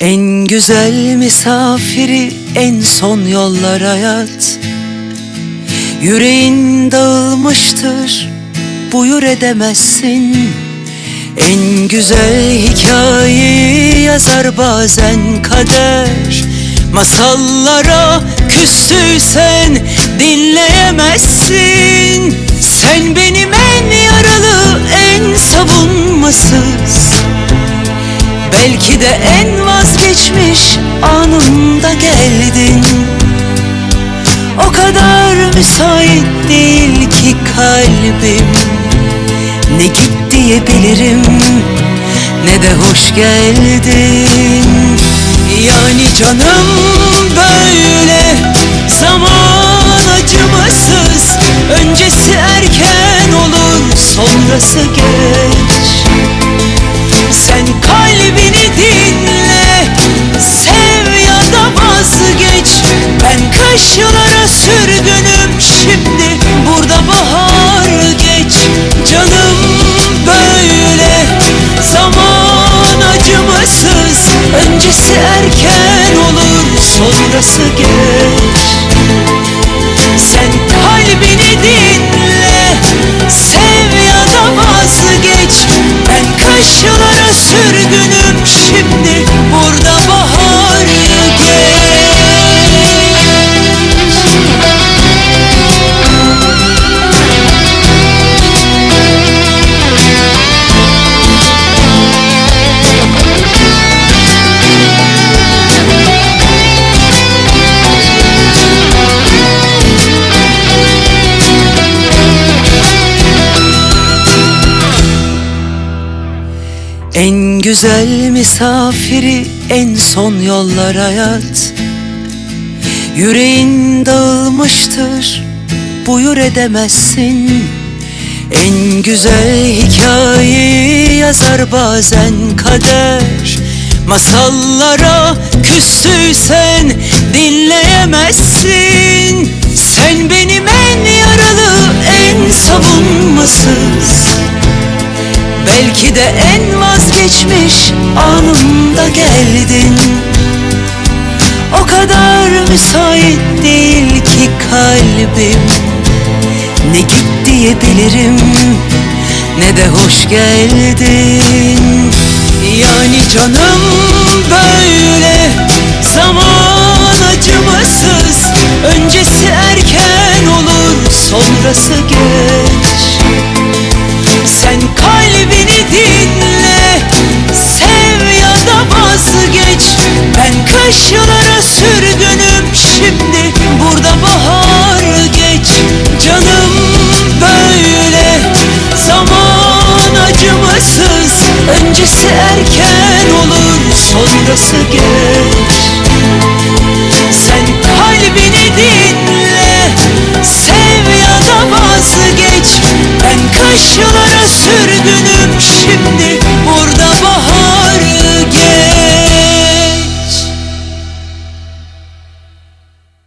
En güzel misafiri en son yollar hayat. Yüreğin dağılmıştır buyur edemezsin. En güzel hikayeyi yazar bazen kader. Masallara küstüysen dinleyemezsin. Sen benim en yaralı en savunmasız. Belki de en anımda geldin. O kadar müsait değil ki kalbim. Ne git diyebilirim ne de hoş geldin. Yani canım böyle zaman acımasız. Öncesi erken olur sonrası Ben En güzel misafiri en son yollar hayat. Yüreğin dağılmıştır buyur edemezsin. En güzel hikayeyi yazar bazen kader. Masallara küstüysen dinleyemezsin. Sen benim en yaralı en savunmasız. Belki de en vazgeçmiş anımda geldin. O kadar müsait değil ki kalbim. Ne git diyebilirim ne de hoş geldin. Yani canım böyle zaman Ben kışlara sürgünüm Şimdi. Burada bahar geç. Canım böyle. Zaman acımasız. Öncesi erken olur Sonrası geç. Sen kalbini dinle. Sev ya da vazgeç. Ben sürgünüm